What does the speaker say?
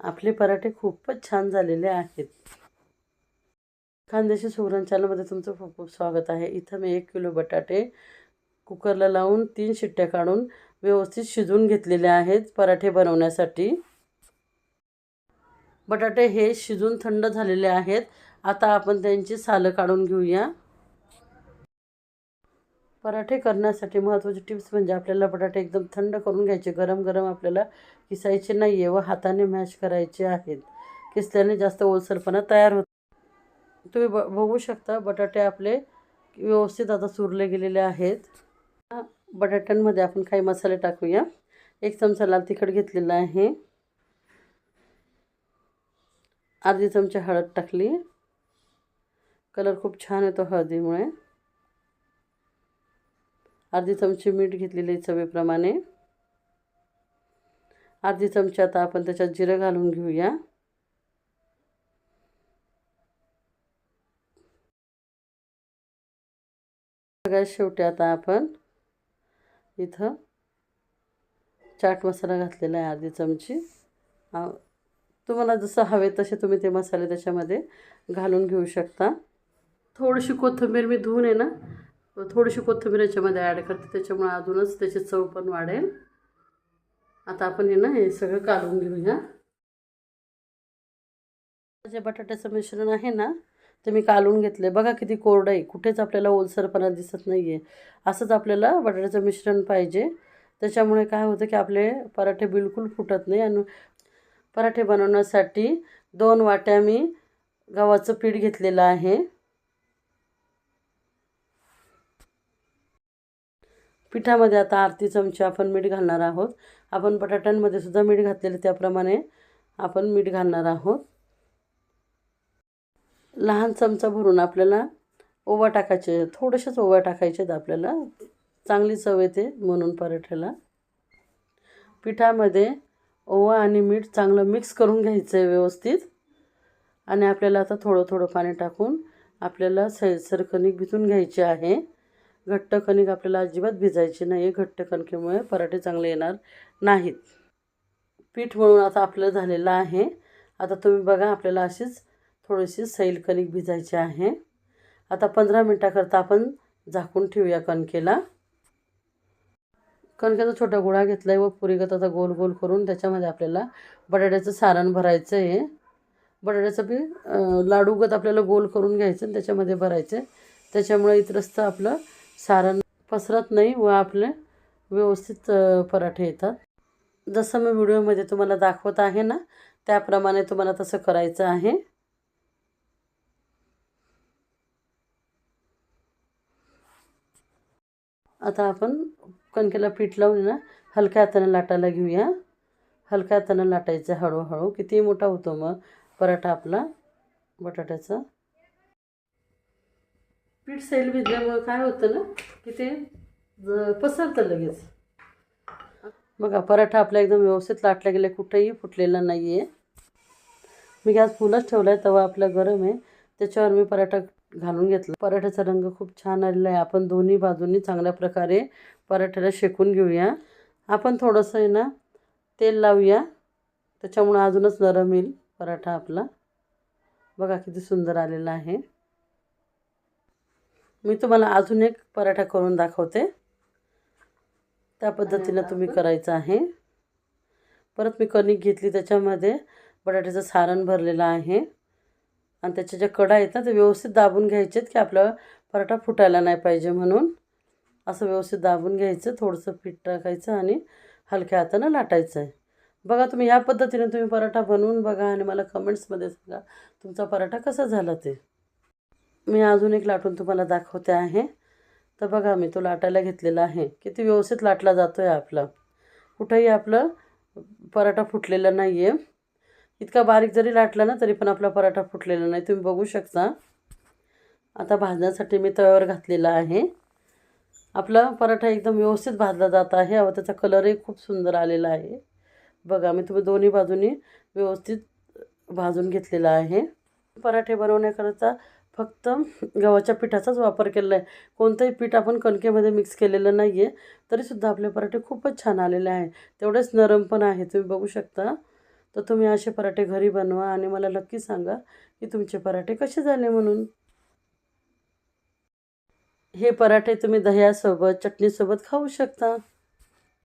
आपले पराठे खूपच छान झालेले आहेत. खानदेशी सुगरण चॅनलमध्ये तुमचं खूप खूप स्वागत आहे. इथं मी एक किलो बटाटे कुकरला लावून तीन शिट्ट्या काढून व्यवस्थित शिजवून घेतलेले आहेत पराठे बनवण्यासाठी. बटाटे हे शिजून थंड झालेले आहेत. आता आपण त्यांची सालं काढून घेऊया. पराठे करण्यासाठी महत्त्वाची टिप्स म्हणजे आपल्याला बटाटे एकदम थंड करून घ्यायचे. गरम गरम आपल्याला किसायचे नाही आहे व हाताने मॅश करायचे आहेत. किसल्याने जास्त ओलसरपणा तयार होत. तुम्ही ब बघू शकता बटाटे आपले व्यवस्थित आता चुरले गेलेले आहेत. बटाट्यांमध्ये आपण काही मसाले टाकूया. एक चमचा लाल तिखट घेतलेला आहे. अर्धी चमचा हळद टाकली. कलर खूप छान येतो हळदीमुळे. अर्धी चमची मीठ घेतलेले चवीप्रमाणे. अर्धी चमची आता आपण त्याच्यात जिरं घालून घेऊया. सगळ्यात शेवटी आता आपण इथं चाट मसाला घातलेला आहे अर्धी चमची. तुम्हाला जसं हवे तसे तुम्ही ते मसाले त्याच्यामध्ये घालून घेऊ शकता. थोडीशी कोथिंबीर मी धुवून आहे ना थोडीशी कोथिंबीर याच्यामध्ये ॲड करते. त्याच्यामुळे अजूनच त्याची चव पण वाढेल. आता आपण हे ना हे सगळं काढून घेऊया. जे बटाट्याचं मिश्रण आहे ना ते मी काढून घेतले बघा किती कोरडं आहे. कुठेच आपल्याला ओलसरपणा दिसत नाही आहे असंच आपल्याला बटाट्याचं मिश्रण पाहिजे. त्याच्यामुळे काय होतं की आपले पराठे बिलकुल फुटत नाही. आणि पराठे बनवण्यासाठी दोन वाट्या मी गव्हाचं पीठ घेतलेलं आहे. पिठामध्ये आता आरती चमचे आपण मीठ घालणार आहोत. आपण बटाट्यांमध्ये सुद्धा मीठ घातलेलं त्याप्रमाणे आपण मीठ घालणार आहोत. लहान चमचा भरून आपल्याला ओवा टाकायचे थोडेसेच ओवा टाकायचे आहेत आपल्याला. चांगली चव येते म्हणून पराठ्याला. पिठामध्ये ओवा आणि मीठ चांगलं मिक्स करून घ्यायचं आहे व्यवस्थित. आणि आपल्याला आता थोडं थोडं पाणी टाकून आपल्याला सैसरकणिक भिजून घ्यायची आहे. घट्ट कणिक आपल्याला अजिबात भिजायची नाही. घट्ट कणकेमुळे पराठे चांगले येणार नाहीत. पीठ म्हणून आता आपलं झालेलं आहे. आता तुम्ही बघा आपल्याला अशीच थोडीशी सैल कणिक भिजायची आहे. आता पंधरा मिनटाकरता आपण झाकून ठेवूया कणकेला. कणकेचा छोटा गोळा घेतला आहे व पुरीगत आता गोल गोल करून त्याच्यामध्ये आपल्याला बटाट्याचं सारण भरायचं आहे बटाट्याचं बी लाडूगत आपल्याला गोल करून घ्यायचं आणि त्याच्यामध्ये भरायचं त्याच्यामुळे इतरस्त आपलं सारण पसरत नाही व आपले व्यवस्थित पराठे येतात. जसं मी व्हिडिओमध्ये तुम्हाला दाखवत आहे ना त्याप्रमाणे तुम्हाला तसं करायचं आहे. आता आपण कणकेला पीठ लावून ना हलक्या हाताने लाटायला घेऊया. हलक्या हाताने लाटायचं हळूहळू. किती मोठा होतो मग पराठा आपला बटाट्याचा. पीठ सैल भिजल्यामुळं काय होतं ना की ते पसरतं लगेच. बघा पराठा आपला एकदम व्यवस्थित लाटला गेला कुठेही फुटलेला नाही आहे मी गॅस फुलच ठेवला आहे तवा आपला गरम आहे. त्याच्यावर मी पराठा घालून घेतला. पराठ्याचा रंग खूप छान आलेला आहे. आपण दोन्ही बाजूंनी चांगल्या प्रकारे पराठ्याला शेकून घेऊया. आपण थोडंसं आहे ना तेल लावूया. त्याच्यामुळं अजूनच नरम येईल पराठा आपला. बघा किती सुंदर आलेला आहे. मी तुम्हाला अजून एक पराठा करून दाखवते. त्या पद्धतीनं तुम्ही करायचं आहे. परत मी कणिक घेतली त्याच्यामध्ये बटाट्याचं सारण भरलेलं आहे. आणि त्याच्या ज्या कडा आहेत ना ते व्यवस्थित दाबून घ्यायचेत की आपला पराठा फुटायला नाही पाहिजे म्हणून. असं व्यवस्थित दाबून घ्यायचं थोडंसं पीठ टाकायचं आणि हलक्या हातानं लाटायचं आहे. बघा तुम्ही ह्या पद्धतीने तुम्ही पराठा बनवून बघा आणि मला कमेंट्समध्ये सांगा तुमचा पराठा कसा झाला ते. मी अजून एक लाटून तुम्हाला दाखवते आहे. तर बघा मी तो लाटायला घेतलेला आहे. किती व्यवस्थित लाटला जातो आहे आपला. कुठंही आपलं पराठा फुटलेला नाही आहे इतका बारीक जरी लाटला ना तरी पण आपला पराठा फुटलेला नाही. तुम्ही बघू शकता. आता भाजण्यासाठी मी तव्यावर घातलेला आहे. आपला पराठा एकदम व्यवस्थित भाजला जात आहे. व त्याचा कलरही खूप सुंदर आलेला आहे. बघा मी तुम्ही दोन्ही बाजूनी व्यवस्थित भाजून घेतलेला आहे. पराठे बनवण्याकरता फक्त गव्हाच्या पिठाचाच वापर केलेला आहे कोणतंही पीठ आपण कणकेमध्ये मिक्स केलेलं नाही आहे तरीसुद्धा आपले पराठे खूपच छान आलेले आहे तेवढेच नरम पण आहे. तुम्ही बघू शकता. तर तुम्ही असे पराठे घरी बनवा आणि मला नक्की सांगा की तुमचे पराठे कसे झाले म्हणून. हे पराठे तुम्ही दह्यासोबत चटणीसोबत खाऊ शकता.